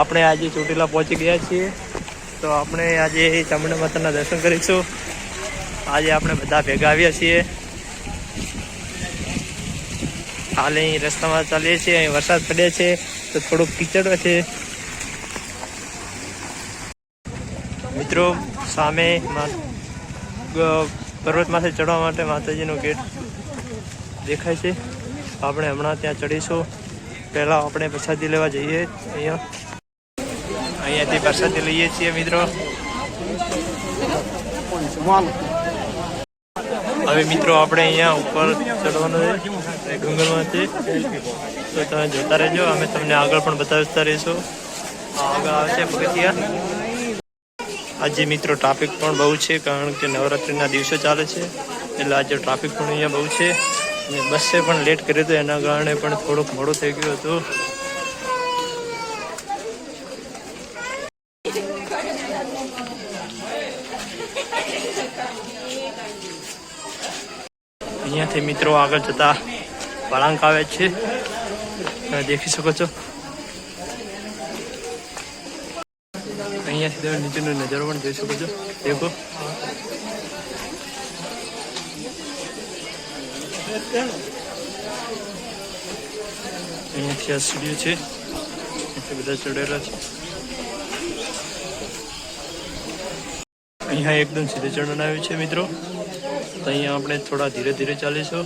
આપણે આજે ચોટીલા પહોંચી ગયા છીએ. તો આપણે આજે ચામુંડા માતાના દર્શન કરીશું. આજે આપણે બધા ભેગા આવ્યા છીએ. હાલ અહીં રસ્તામાં ચાલીએ છીએ, અહીં વરસાદ પડે છે, તો થોડુંક કીચડ છે. મિત્રો, સામે પર્વતમાંથી ચડવા માટે માતાજીનો ગેટ દેખાય છે. આપણે હમણાં ત્યાં ચડીશું. પહેલાં આપણે પ્રસાદી લેવા જઈએ, અહીંયા. અહીંયાથી પ્રસાદી લઈએ છીએ મિત્રો. હવે મિત્રો આપણે અહીંયા ઉપર ચડવાનું છે છે તો તમે જોતા રહેજો, અમે તમને આગળ પણ બતાવતા રહીશું. આગળ આવે છે પગથિયા. આજે મિત્રો ટ્રાફિક પણ બહુ છે, કારણ કે નવરાત્રિના દિવસો ચાલે છે. એટલે આજે ટ્રાફિક પણ અહીંયા બહુ છે. અને બસે પણ લેટ કર્યું હતું, એના કારણે પણ થોડુંક મોડું થઈ ગયું હતું. અહીંયાથી મિત્રો આગળ જતા વળાંક આવે છે. દેખી શકો છો. અહીંયાથી તમે નીચેનો નજારો પણ જોઈ શકો છો. દેખો. અહીંયાથી આ સ્ટુડિયો છે. બધા ચડેલા છે. અહીંયા એકદમ સીધે ચડણ આવ્યું છે મિત્રો. તો અહીંયા આપણે થોડા ધીરે ધીરે ચાલીશું.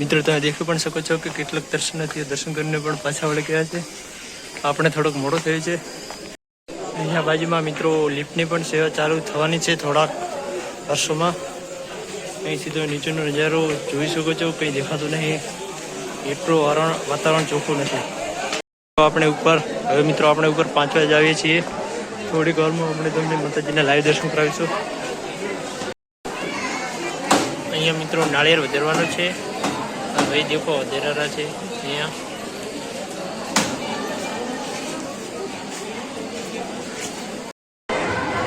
મિત્રો, તમે દેખી પણ શકો છો કે કેટલાક દર્શનાર્થીઓ દર્શન કરીને પણ પાછા વળી ગયા છે. આપણે થોડોક મોડો થયો છે. અહીંયા બાજુમાં મિત્રો, લિફ્ટની પણ સેવા ચાલુ થવાની છે થોડાક વર્ષોમાં. અહીંથી તમે નીચેનો નજારો જોઈ શકો છો, કંઈ દેખાતું નહીં. એટલું વાતાવરણ ચોખ્ખું નથી. આપણે ઉપર હવે મિત્રો, આપણે ઉપર પાંચ વાગે આવીએ છીએ. થોડીક વારમાં આપણે તમને માતાજીના લાઈવ દર્શન કરાવીશું. અહીંયા મિત્રો નાળિયેર વધારવાનો છે. ભાઈ દેખો વધારા છે. અહીંયા.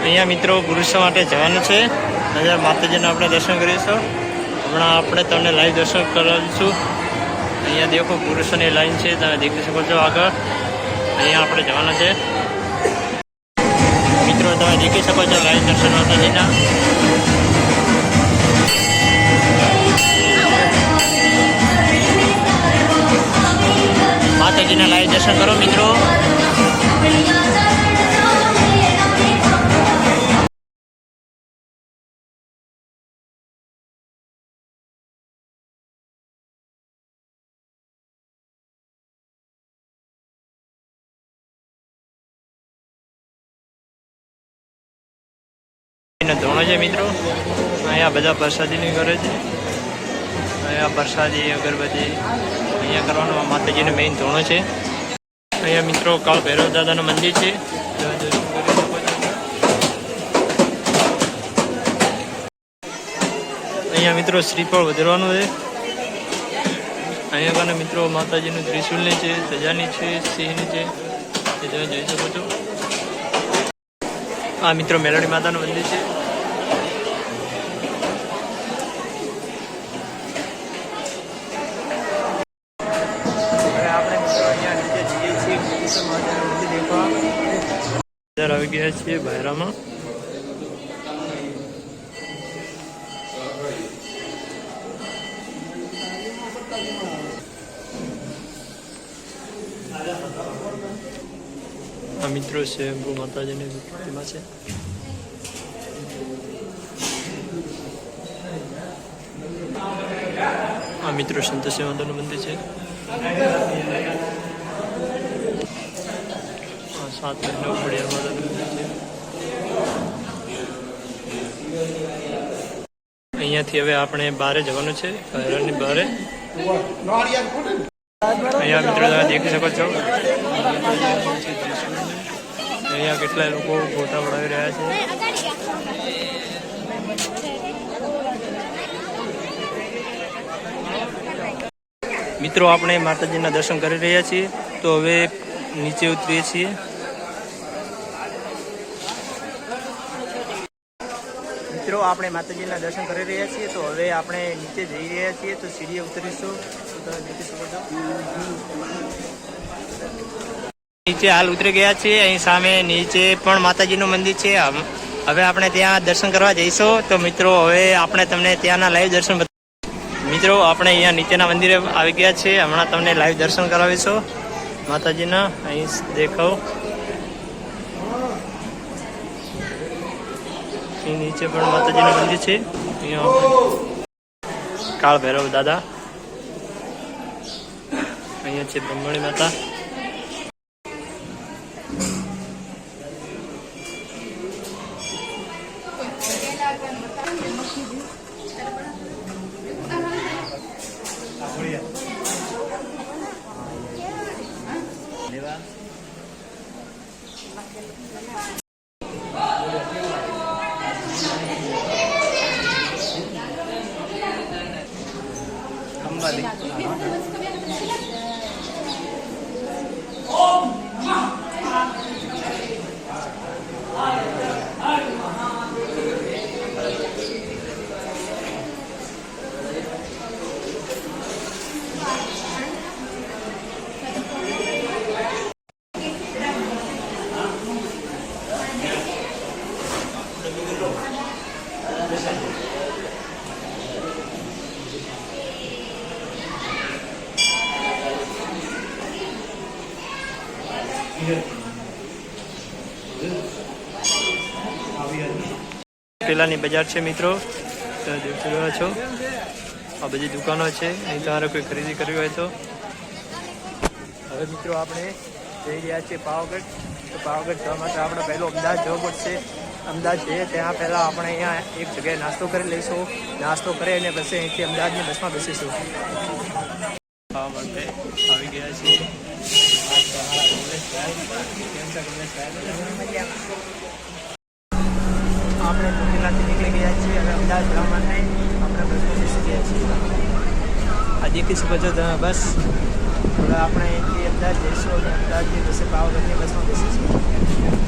અહીંયા મિત્રો પુરુષો માટે જવાનું છે. નજર માતાજીના આપણે દર્શન કરીશું. હમણાં આપણે તમને લાઈવ દર્શન કરાવીશું. અહીંયા દેખો પુરુષોની લાઈન છે. તમે દેખી શકો છો આગળ. અહીંયા આપણે જવાના છે. તમે દેખી શકો છો લાઈવ દર્શન માતાજીના માતાજીના લાઈવ દર્શન કરો મિત્રો. ધોણો છે મિત્રો. અહીંયા બધા પ્રસાદીની કરે છે. અહીંયા પ્રસાદી, અગરબત્તી અહીંયા કરવાનું માતાજીનો મેઇન ધોણો છે. અહીંયા મિત્રો કાળ ભૈરવ દાદાનું મંદિર છે. અહીંયા મિત્રો શ્રીફળ વધરવાનું છે. અહીંયા મિત્રો માતાજીનું ત્રિશુલની છે, સજાની છે, સિંહની છે. એ તમે જોઈ શકો છો. આ મિત્રો મેલડી માતાનું મંદિર છે. આવી ગયા છીએ બહેરામાં આ મિત્રો સ્વયંભૂ માતાજીની પ્રતિમા છે આ મિત્રો સંતોષી માતાનું મંદિર છે સાત મહિના ખોડિયાર માતાનું મંદિર છે અહીંયાથી હવે આપણે બહાર જવાનું છે બહારની બહાર અહીંયા મિત્રો તમે દેખી શકો છો અહીંયા કેટલાય લોકો ફોટા પડાવી રહ્યા છે? મિત્રો આપણે માતાજીના દર્શન કરી રહ્યા છીએ તો હવે નીચે ઉતરીએ છીએ. મિત્રો આપણે માતાજીના દર્શન કરી રહ્યા છીએ તો હવે આપણે નીચે જઈ રહ્યા છીએ તો સીડીએ ઉતરીશું. તો છો નીચે હાલ ઉતરી ગયા છીએ. અહીં સામે નીચે પણ માતાજીનું મંદિર છે. હવે આપણે ત્યાં દર્શન કરવા જઈશું. તો મિત્રો, હવે આપણે તમને ત્યાંના લાઈવ દર્શન મિત્રો, આપણે અહીંયા નીચેના મંદિરે આવી ગયા છીએ. હમણાં તમને લાઈવ દર્શન કરાવીશું. માતાજીના, અહીં દેખાવ. નીચે પણ માતાજીનું મંદિર છે. કાળ ભૈરવ દાદા. અહીંયા છે બ્રહ્મણી માતા. 그러니까그게무슨의미였는지 생. પેલાની બજાર છે મિત્રો. તમે જોઈ રહ્યા છો. આ બધી દુકાનો છે. અહીં તમારે કોઈ ખરીદી કરવી હોય તો. હવે મિત્રો આપણે જઈ રહ્યા છીએ પાવાગઢ. તો પાવાગઢ જવા માટે આપણે પહેલો અમદાવાદ જવું પડશે. અમદાવાદ જઈએ ત્યાં પહેલાં આપણે અહીંયા એક જગ્યાએ નાસ્તો કરી લઈશું. નાસ્તો કરી અને પછી અહીંથી અમદાવાદની બસમાં બેસીશું. આવી ગયા છીએ આ તમારા કમલેશભાઈ. કેમ છે કમલેશભાઈ? આપણે ચોટીલાથી નીકળી ગયા છીએ અને અમદાવાદ માટે આપણે બસમાં પહોંચી ગયા છીએ આ દેખી શકો છો તમે બસ આપણે અહીંથી અમદાવાદ જઈશું અને અમદાવાદથી બસે પાવાગઢની બસમાં બેસીશું